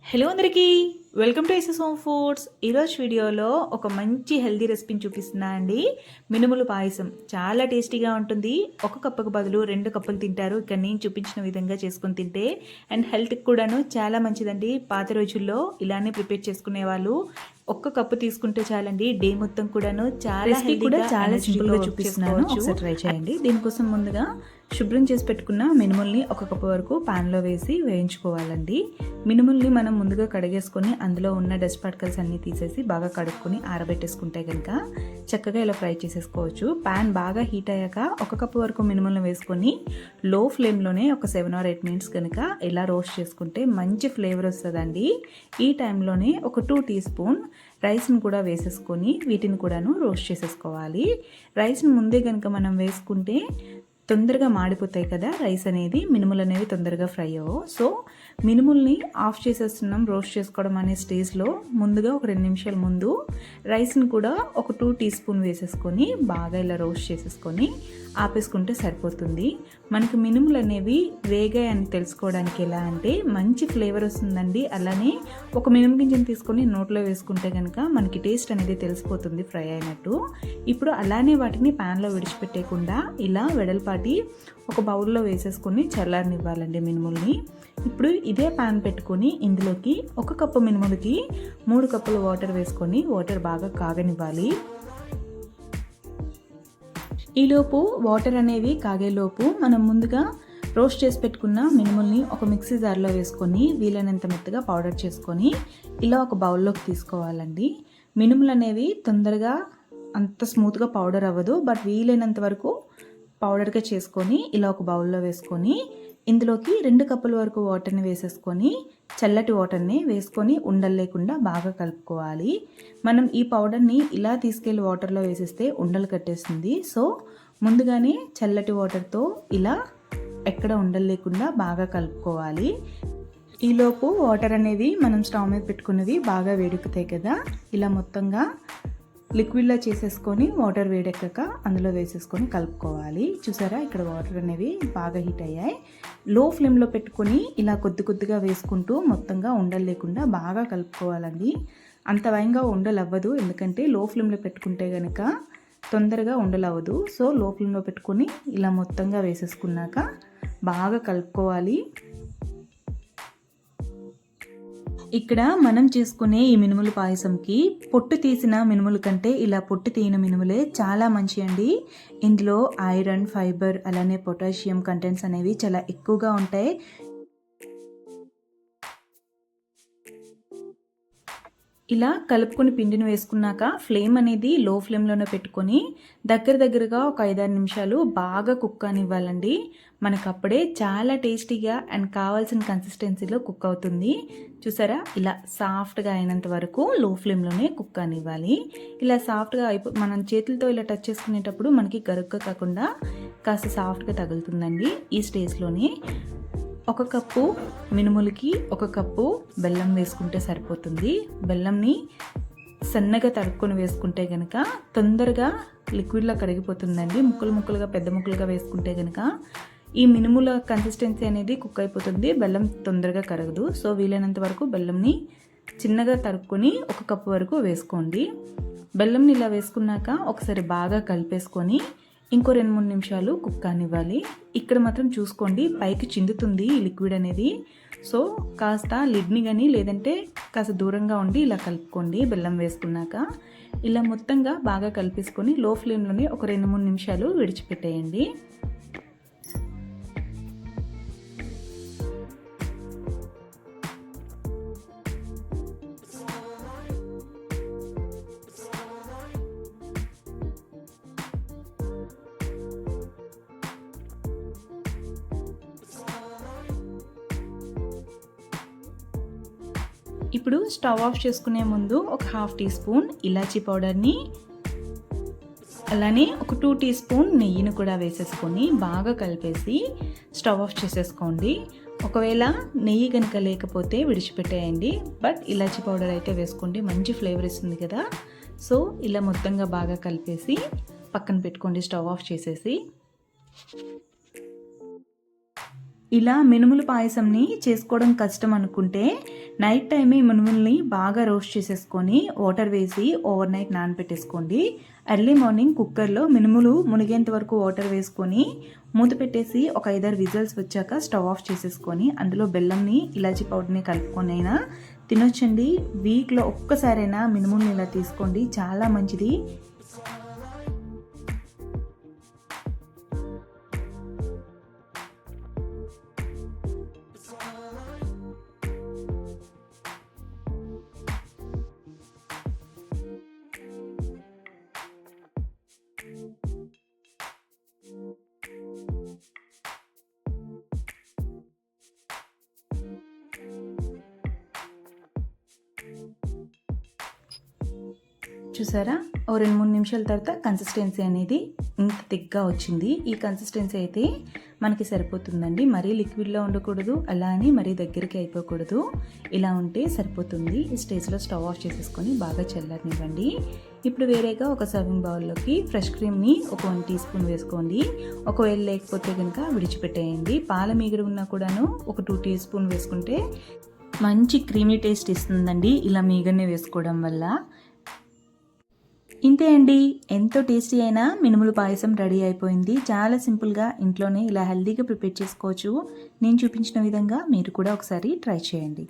Hello అందరికీ welcome to SS home foods. ఈరోజు వీడియోలో ఒక మంచి హెల్దీ రెసిపీని చూపిస్తున్నా అండి. మినుములు పాయసం. చాలా టేస్టీగా ఉంటుంది. ఒక కప్పుకు బదులు రెండు కప్పులు తింటారు. ఇక్కడ నేను చూపించిన విధంగా చేసుకొని తింటే అండ్ హెల్త్కి కూడాను చాలా మంచిదండి. పాత రోజుల్లో ఇలానే ప్రిపేర్ చేసుకునే వాళ్ళు ఒక్క కప్పు తీసుకుంటే చాలండి. డే మొత్తం కూడాను చాలా కూడా చాలా energy సింపుల్గా గా చూపిస్తున్నాను. ఒకసారి ట్రై చేయండి. దీనికోసం ముందుగా శుభ్రం చేసి పెట్టుకున్న మినుముల్ని ఒక కప్పు వరకు ప్యాన్లో వేసి వేయించుకోవాలండి. మినుముల్ని మనం ముందుగా కడిగేసుకొని అందులో ఉన్న డస్ట్ పార్టికల్స్ అన్నీ తీసేసి బాగా కడుక్కొని ఆరబెట్టేసుకుంటే కనుక చక్కగా ఇలా ఫ్రై చేసేసుకోవచ్చు. పాన్ బాగా హీట్ అయ్యాక ఒక కప్పు వరకు మినుములను వేసుకొని లో ఫ్లేమ్లోనే ఒక సెవెన్ ఆర్ ఎయిట్ మినిట్స్ కనుక ఇలా రోస్ట్ చేసుకుంటే మంచి ఫ్లేవర్ వస్తుందండి. ఈ టైంలోనే ఒక టూ టీ స్పూన్ రైస్ని కూడా వేసేసుకొని వీటిని కూడాను రోస్ట్ చేసేసుకోవాలి. రైస్ని ముందే కనుక మనం వేసుకుంటే తొందరగా మాడిపోతాయి కదా రైస్ అనేది మినుములు అనేవి తొందరగా ఫ్రై అవ్వవు. సో మినుముల్ని ఆఫ్ చేసేస్తున్నాం రోస్ట్ చేసుకోవడం అనే స్టేజ్లో ముందుగా ఒక రెండు నిమిషాల ముందు రైస్ని కూడా ఒక టూ టీ స్పూన్ వేసేసుకొని బాగా ఇలా రోస్ట్ చేసేసుకొని ఆపేసుకుంటే సరిపోతుంది. మనకి మినుములు అనేవి వేగాయి అని తెలుసుకోవడానికి ఎలా అంటే మంచి ఫ్లేవర్ వస్తుందండి. అలానే ఒక మినుము గింజను తీసుకొని నోట్లో వేసుకుంటే కనుక మనకి టేస్ట్ అనేది తెలిసిపోతుంది ఫ్రై అయినట్టు. ఇప్పుడు అలానే వాటిని ప్యాన్లో విడిచిపెట్టేయకుండా ఇలా వెడల్పాటి ఒక బౌల్లో వేసేసుకొని చల్లారనివ్వాలండి మినుముల్ని. ఇప్పుడు ఇదే ప్యాన్ పెట్టుకొని ఇందులోకి ఒక కప్పు మినుములకి మూడు కప్పులు వాటర్ వేసుకొని వాటర్ బాగా కాగనివ్వాలి. ఈలోపు వాటర్ అనేవి కాగేలోపు మనం ముందుగా రోస్ట్ చేసి పెట్టుకున్న మినుముల్ని ఒక మిక్సీ జార్లో వేసుకొని వీలైనంత మెత్తగా పౌడర్ చేసుకొని ఇలా ఒక బౌల్లోకి తీసుకోవాలండి. మినుములు అనేవి తొందరగా అంత స్మూత్గా పౌడర్ అవ్వదు బట్ వీలైనంత వరకు పౌడర్గా చేసుకొని ఇలా ఒక బౌల్లో వేసుకొని ఇందులోకి రెండు కప్పుల వరకు వాటర్ని వేసేసుకొని చల్లటి వాటర్ని వేసుకొని ఉండలు లేకుండా బాగా కలుపుకోవాలి. మనం ఈ పౌడర్ని ఇలా తీసుకెళ్ళి వాటర్లో వేసేస్తే ఉండలు కట్టేస్తుంది. సో ముందుగానే చల్లటి వాటర్తో ఇలా ఎక్కడ ఉండలు లేకుండా బాగా కలుపుకోవాలి. ఈలోపు వాటర్ అనేది మనం స్టవ్ మీద పెట్టుకున్నవి బాగా వేడెక్కుతాయి కదా ఇలా మొత్తంగా లిక్విడ్లా చేసేసుకొని వాటర్ వేడెక్కక అందులో వేసేసుకొని కలుపుకోవాలి. చూసారా? ఇక్కడ వాటర్ అనేవి బాగా హీట్ అయ్యాయి. లో ఫ్లేమ్లో పెట్టుకొని ఇలా కొద్ది కొద్దిగా వేసుకుంటూ మొత్తంగా ఉండలు లేకుండా బాగా కలుపుకోవాలండి. అంత భయంగా ఉండలు అవ్వదు ఎందుకంటే లో ఫ్లేమ్లో పెట్టుకుంటే కనుక తొందరగా ఉండలవ్వదు. సో లో ఫ్లేమ్లో పెట్టుకొని ఇలా మొత్తంగా వేసేసుకున్నాక బాగా కలుపుకోవాలి. ఇక్కడ మనం చేసుకునే ఈ మినుముల పాయసంకి పొట్టు తీసిన మినుముల కంటే ఇలా పొట్టు తీయని మినుములే చాలా మంచి అండి ఇందులో ఐరన్ ఫైబర్ అలానే పొటాషియం కంటెంట్స్ అనేవి చాలా ఎక్కువగా ఉంటాయి. ఇలా కలుపుకొని పిండిని వేసుకున్నాక ఫ్లేమ్ అనేది లో ఫ్లేమ్లోనే పెట్టుకొని దగ్గర దగ్గరగా ఒక ఐదారు నిమిషాలు బాగా కుక్ అనివ్వాలండి. మనకు అప్పుడే చాలా టేస్టీగా అండ్ కావాల్సిన కన్సిస్టెన్సీలో కుక్ అవుతుంది. చూసారా? ఇలా సాఫ్ట్గా అయినంత వరకు లో ఫ్లేమ్లోనే కుక్ అనివ్వాలి. ఇలా సాఫ్ట్గా అయిపో మనం చేతులతో ఇలా టచ్ చేసుకునేటప్పుడు మనకి గరుగ్గా కాకుండా కాస్త సాఫ్ట్గా తగులుతుందండి ఈ స్టేజ్లోనే. ఒక కప్పు మినుములకి ఒక కప్పు బెల్లం వేసుకుంటే సరిపోతుంది. బెల్లంని సన్నగా తరుక్కొని వేసుకుంటే కనుక తొందరగా లిక్విడ్లో కరిగిపోతుందండి. ముక్కలు ముక్కలుగా పెద్ద ముక్కలుగా వేసుకుంటే కనుక ఈ మినుముల కన్సిస్టెన్సీ అనేది కుక్ అయిపోతుంది. బెల్లం తొందరగా కరగదు. సో వీలైనంత వరకు బెల్లంని చిన్నగా తరుక్కొని ఒక కప్పు వరకు వేసుకోండి. బెల్లంని ఇలా వేసుకున్నాక ఒకసారి బాగా కలిపేసుకొని ఇంకో రెండు మూడు నిమిషాలు కుక్ కానివ్వాలి. ఇక్కడ మాత్రం చూసుకోండి పైకి చిందుతుంది ఈ లిక్విడ్ అనేది. సో కాస్త లిడ్ని కానీ లేదంటే కాస్త దూరంగా ఉండి ఇలా కలుపుకోండి బెల్లం వేసుకున్నాక. ఇలా మొత్తంగా బాగా కలిపేసుకొని లో ఫ్లేమ్లోనే ఒక రెండు మూడు నిమిషాలు విడిచిపెట్టేయండి. ఇప్పుడు స్టవ్ ఆఫ్ చేసుకునే ముందు ఒక హాఫ్ టీ స్పూన్ ఇలాచీ పౌడర్ని అలానే ఒక టూ టీ స్పూన్ నెయ్యిని కూడా వేసేసుకొని బాగా కలిపేసి స్టవ్ ఆఫ్ చేసేసుకోండి. ఒకవేళ నెయ్యి కనుక లేకపోతే విడిచిపెట్టేయండి బట్ ఇలాచీ పౌడర్ అయితే వేసుకోండి మంచి ఫ్లేవర్ ఇస్తుంది కదా. సో ఇలా మొత్తంగా బాగా కలిపేసి పక్కన పెట్టుకోండి స్టవ్ ఆఫ్ చేసేసి. ఇలా మినుములు పాయసంని చేసుకోవడం కష్టం అనుకుంటే నైట్ టైమే మినుముల్ని బాగా రోస్ట్ చేసేసుకొని వాటర్ వేసి ఓవర్ నైట్ నానబెట్టేసుకోండి ఎర్లీ మార్నింగ్ కుక్కర్లో మినుములు మునిగేంత వరకు వాటర్ వేసుకొని మూత పెట్టేసి ఒక ఐదారు విజిల్స్ వచ్చాక స్టవ్ ఆఫ్ చేసేసుకొని అందులో బెల్లంని ఇలాచీ పౌడర్ని కలుపుకొని అయినా తినొచ్చండి. వీక్లో ఒక్కసారైనా మినుముల్ని ఇలా తీసుకోండి. చాలా మంచిది. చూసారా? ఓ రెండు మూడు నిమిషాల తర్వాత కన్సిస్టెన్సీ అనేది ఇంత థిక్గా వచ్చింది. ఈ కన్సిస్టెన్సీ అయితే మనకి సరిపోతుందండి. మరీ లిక్విడ్లో ఉండకూడదు. అలా అని మరీ దగ్గరికి అయిపోకూడదు. ఇలా ఉంటే సరిపోతుంది. ఈ స్టేజ్లో స్టవ్ ఆఫ్ చేసేసుకొని బాగా చల్లనివ్వండి ఇప్పుడు వేరేగా ఒక సర్వింగ్ బౌల్లోకి ఫ్రెష్ క్రీమ్ని ఒక వన్ టీ స్పూన్ వేసుకోండి. ఒకవేళ లేకపోతే కనుక విడిచిపెట్టేయండి. పాల మీగడ ఉన్నా కూడాను ఒక టూ టీ స్పూన్ వేసుకుంటే మంచి క్రీమీ టేస్ట్ ఇస్తుందండి. ఇలా మీగడనే వేసుకోవడం వల్ల. ఇంతే అండి. ఎంతో టేస్టీ అయిన మినుముల పాయసం రెడీ అయిపోయింది. చాలా సింపుల్గా ఇంట్లోనే ఇలా హెల్దీగా ప్రిపేర్ చేసుకోవచ్చు. నేను చూపించిన విధంగా మీరు కూడా ఒకసారి ట్రై చేయండి.